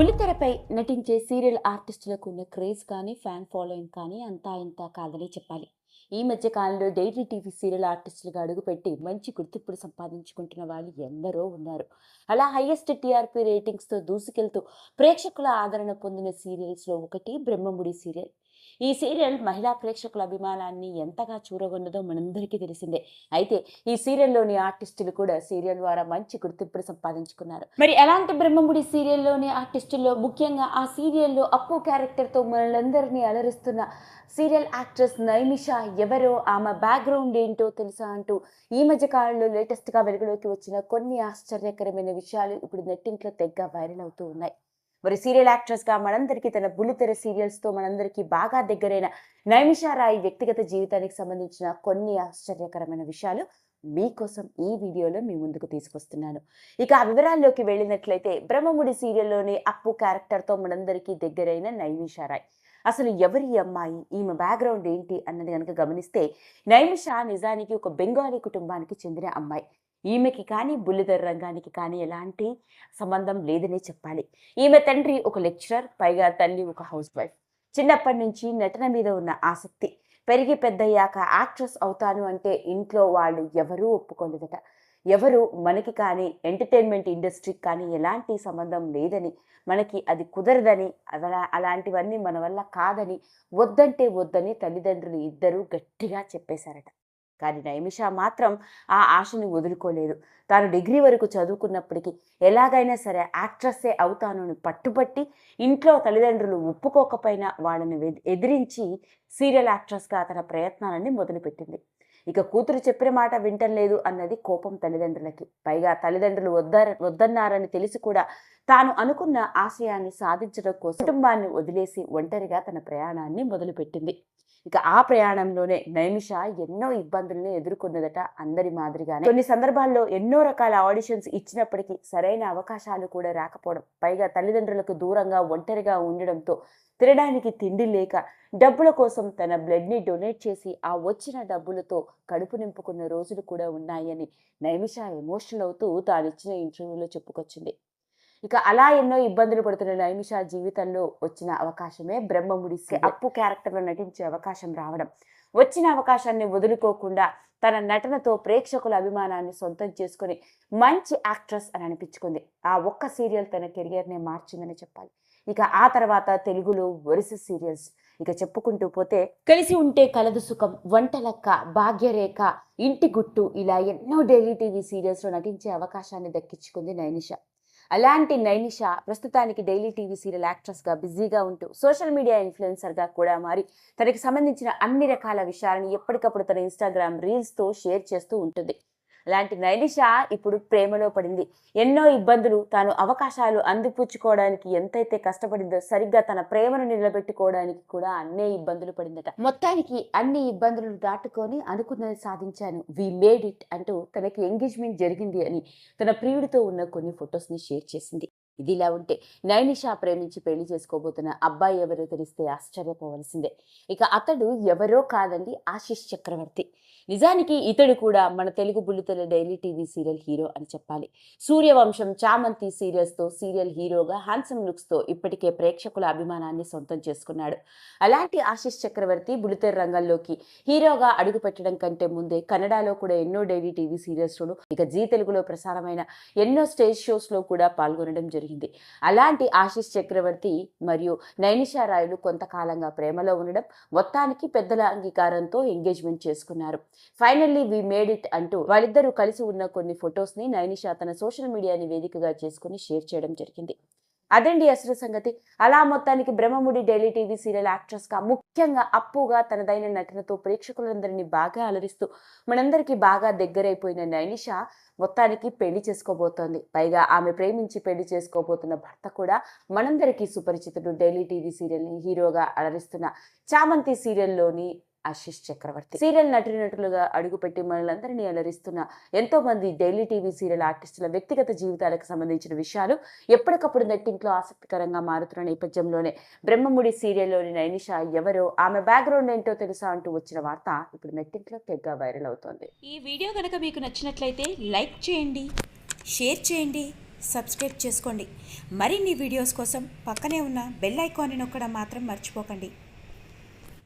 బుల్లితెరపై నటించే సీరియల్ ఆర్టిస్టులకు ఉన్న క్రేజ్ కానీ ఫ్యాన్ ఫాలోయింగ్ కానీ అంతా ఇంత కాదని చెప్పాలి. ఈ మధ్య కాలంలో డైలీ టీవీ సీరియల్ ఆర్టిస్టులుగా అడుగుపెట్టి మంచి గుర్తింపులు సంపాదించుకుంటున్న వాళ్ళు ఎందరో ఉన్నారు. అలా హైయెస్ట్ టీఆర్పీ రేటింగ్స్తో దూసుకెళ్తూ ప్రేక్షకుల ఆదరణ పొందిన సీరియల్స్లో ఒకటి బ్రహ్మముడి సీరియల్. ఈ సీరియల్ మహిళా ప్రేక్షకుల అభిమానాన్ని ఎంతగా చూరగొన్నదో మనందరికీ తెలిసిందే. అయితే ఈ సీరియల్లోని ఆర్టిస్టులు కూడా సీరియల్ ద్వారా మంచి గుర్తింపును సంపాదించుకున్నారు. మరి ఎలాంటి బ్రహ్మముడి సీరియల్లోని ఆర్టిస్టుల్లో ముఖ్యంగా ఆ సీరియల్లో అప్పు క్యారెక్టర్తో మనలందరినీ అలరిస్తున్న సీరియల్ యాక్ట్రెస్ నైమిష ఎవరో ఆమె బ్యాక్గ్రౌండ్ ఏంటో తెలుసా అంటూ ఈ మధ్య కాలంలో లేటెస్ట్గా వెలుగులోకి వచ్చిన కొన్ని ఆశ్చర్యకరమైన విషయాలు ఇప్పుడు నెట్టింట్లో తెగ్గ వైరల్ అవుతూ ఉన్నాయి. మరి సీరియల్ యాక్ట్రెస్గా మనందరికీ తన బుల్లితెర సీరియల్స్తో మనందరికీ బాగా దగ్గరైన నైమిషా రాయ్ వ్యక్తిగత జీవితానికి సంబంధించిన కొన్ని ఆశ్చర్యకరమైన విషయాలు మీకోసం ఈ వీడియోలో మీ ముందుకు తీసుకొస్తున్నాను. ఇక ఆ వివరాల్లోకి వెళ్ళినట్లయితే బ్రహ్మముడి సీరియల్లోని అప్పు క్యారెక్టర్తో మనందరికీ దగ్గరైన నైమిషారాయ్ అసలు ఎవరి ఈ అమ్మాయి? ఈమె బ్యాక్గ్రౌండ్ ఏంటి? అన్నది కనుక గమనిస్తే నైమిషా నిజానికి ఒక బెంగాలీ కుటుంబానికి చెందిన అమ్మాయి. ఈమెకి కానీ బుల్లితెర రంగానికి కానీ ఎలాంటి సంబంధం లేదనే చెప్పాలి. ఈమె తండ్రి ఒక లెక్చరర్ పైగా తల్లి ఒక హౌస్ వైఫ్. చిన్నప్పటి నుంచి నటన మీద ఉన్న ఆసక్తి పెరిగి పెద్దయ్యాక యాక్ట్రెస్ అవుతాను అంటే ఇంట్లో వాళ్ళు ఎవరూ ఒప్పుకోలేదట. ఎవరు మనకి కానీ ఎంటర్టైన్మెంట్ ఇండస్ట్రీకి కానీ ఎలాంటి సంబంధం లేదని మనకి అది కుదరదని అలా అలాంటివన్నీ మన వల్ల కాదని వద్దంటే వద్దని తల్లిదండ్రులు ఇద్దరూ గట్టిగా చెప్పేశారట. కానీ నైమిష మాత్రం ఆ ఆశని వదులుకోలేదు. తాను డిగ్రీ వరకు చదువుకున్నప్పటికీ ఎలాగైనా సరే యాక్ట్రస్సే అవుతాను పట్టుబట్టి ఇంట్లో తల్లిదండ్రులు ఒప్పుకోకపోయినా వాళ్ళని ఎదిరించి సీరియల్ యాక్ట్రెస్గా తన ప్రయత్నాలని మొదలుపెట్టింది. ఇక కూతురు చెప్పిన మాట వింటలేదు అన్నది కోపం తల్లిదండ్రులకి. పైగా తల్లిదండ్రులు వద్ద వద్దన్నారని తెలిసి కూడా తాను అనుకున్న ఆశయాన్ని సాధించడం కోసం కుటుంబాన్ని వదిలేసి ఒంటరిగా తన ప్రయాణాన్ని మొదలుపెట్టింది. ఇక ఆ ప్రయాణంలోనే నైమిష ఎన్నో ఇబ్బందులను ఎదుర్కొన్నదట అందరి మాదిరిగానే. కొన్ని సందర్భాల్లో ఎన్నో రకాల ఆడిషన్స్ ఇచ్చినప్పటికీ సరైన అవకాశాలు కూడా రాకపోవడం పైగా తల్లిదండ్రులకు దూరంగా ఒంటరిగా ఉండడంతో తినడానికి తిండి లేక డబ్బుల కోసం తన బ్లడ్ని డొనేట్ చేసి ఆ వచ్చిన డబ్బులతో కడుపు నింపుకున్న రోజులు కూడా ఉన్నాయని నైమిష ఎమోషనల్ అవుతూ తాను ఇచ్చిన ఇంటర్వ్యూలో చెప్పుకొచ్చింది. ఇక అలా ఎన్నో ఇబ్బందులు పడుతున్న నైమిష జీవితంలో వచ్చిన అవకాశమే బ్రహ్మముడి. అప్పు క్యారెక్టర్లో నటించే అవకాశం రావడం. వచ్చిన అవకాశాన్ని వదులుకోకుండా తన నటనతో ప్రేక్షకుల అభిమానాన్ని సొంతం చేసుకుని మంచి యాక్ట్రెస్ అని అనిపించుకుంది. ఆ ఒక్క సీరియల్ తన కెరియర్నే మార్చిందని చెప్పాలి. ఇక ఆ తర్వాత తెలుగులో వరుస సీరియల్స్. ఇక చెప్పుకుంటూ పోతే కలిసి ఉంటే కలదు సుఖం వంటలక్క భాగ్యరేఖ ఇంటి గుట్టు ఇలా ఎన్నో డైలీ టీవీ సీరియల్స్లో నటించే అవకాశాన్ని దక్కించుకుంది నైనిష అలాంటి నైనిష ప్రస్తుతానికి డైలీ టీవీ సీరియల్ యాక్ట్రెస్గా బిజీగా ఉంటూ సోషల్ మీడియా ఇన్ఫ్లుయెన్సర్గా కూడా మారి తనకి సంబంధించిన అన్ని రకాల విషయాలను ఎప్పటికప్పుడు తన ఇన్స్టాగ్రామ్ రీల్స్తో షేర్ చేస్తూ ఉంటుంది. అలాంటి నైలిష ఇప్పుడు ప్రేమలో పడింది. ఎన్నో ఇబ్బందులు తాను అవకాశాలు అందిపుచ్చుకోవడానికి ఎంతైతే కష్టపడిందో సరిగ్గా తన ప్రేమను నిలబెట్టుకోవడానికి కూడా అన్నే ఇబ్బందులు పడిందట. మొత్తానికి అన్ని ఇబ్బందులు దాటుకొని అనుకున్నది సాధించాను. వి మేడ్ ఇట్ అంటూ తనకి ఎంగేజ్మెంట్ జరిగింది అని తన ప్రియుడితో ఉన్న కొన్ని ఫొటోస్ని షేర్ చేసింది. ఇది ఇలా ఉంటే నైనిషా ప్రేమించి పెళ్ళి చేసుకోబోతున్న అబ్బాయి ఎవరో తెలిస్తే ఆశ్చర్యపోవలసిందే. ఇక అతడు ఎవరో కాదండి ఆశిష్ చక్రవర్తి. నిజానికి ఇతడు కూడా మన తెలుగు బుల్లితెల డైలీ టీవీ సీరియల్ హీరో అని చెప్పాలి. సూర్యవంశం చామంతి సీరియల్స్తో సీరియల్ హీరోగా హ్యాండ్సమ్ లుక్స్తో ఇప్పటికే ప్రేక్షకుల అభిమానాన్ని సొంతం చేసుకున్నాడు. అలాంటి ఆశిష్ చక్రవర్తి బుల్లితెర రంగంలోకి హీరోగా అడుగుపెట్టడం కంటే ముందే కన్నడలో కూడా ఎన్నో డైలీ టీవీ సీరియల్స్లోను ఇక జీ తెలుగులో ప్రసారమైన ఎన్నో స్టేజ్ షోస్లో కూడా పాల్గొనడం జరిగింది. అలాంటి ఆశీష్ చక్రవర్తి మరియు నైనిషారాయులు కొంతకాలంగా ప్రేమలో ఉండడం మొత్తానికి పెద్దల అంగీకారంతో ఎంగేజ్మెంట్ చేసుకున్నారు. ఫైనల్లీ వి మేడ్ ఇట్ అంటూ వాళ్ళిద్దరూ కలిసి ఉన్న కొన్ని ఫొటోస్ని నైనిషా తన సోషల్ మీడియాని వేదికగా చేసుకుని షేర్ చేయడం జరిగింది. అదండి అసలు సంగతి. అలా మొత్తానికి బ్రహ్మముడి డైలీ టీవీ సీరియల్ యాక్ట్రెస్గా ముఖ్యంగా అప్పుగా తనదైన నటనతో ప్రేక్షకులందరినీ బాగా అలరిస్తూ మనందరికీ బాగా దగ్గరైపోయిన నైనిష మొత్తానికి పెళ్ళి చేసుకోబోతోంది. పైగా ఆమె ప్రేమించి పెళ్ళి చేసుకోబోతున్న భర్త కూడా మనందరికీ సుపరిచితుడు. డైలీ టీవీ సీరియల్ని హీరోగా అలరిస్తున్న చామంతి సీరియల్లోని ఆశిష్ చక్రవర్తి. సీరియల్ నటులుగా అడుగుపెట్టి మనలందరినీ అలరిస్తున్న ఎంతో మంది డైలీ టీవీ సీరియల్ ఆర్టిస్టుల వ్యక్తిగత జీవితాలకు సంబంధించిన విషయాలు ఎప్పటికప్పుడు నెట్టింట్లో ఆసక్తికరంగా మారుతున్న నేపథ్యంలోనే బ్రహ్మముడి సీరియల్లోని నైనిష ఎవరో ఆమె బ్యాక్గ్రౌండ్ ఏంటో తెలుసా అంటూ వచ్చిన వార్త ఇప్పుడు నెట్టింట్లో తెగ్గా వైరల్ అవుతోంది. ఈ వీడియో కనుక మీకు నచ్చినట్లయితే లైక్ చేయండి షేర్ చేయండి సబ్స్క్రైబ్ చేసుకోండి. మరిన్ని వీడియోస్ కోసం పక్కనే ఉన్న బెల్ ఐకాన్ని నొక్కడం మాత్రం మర్చిపోకండి.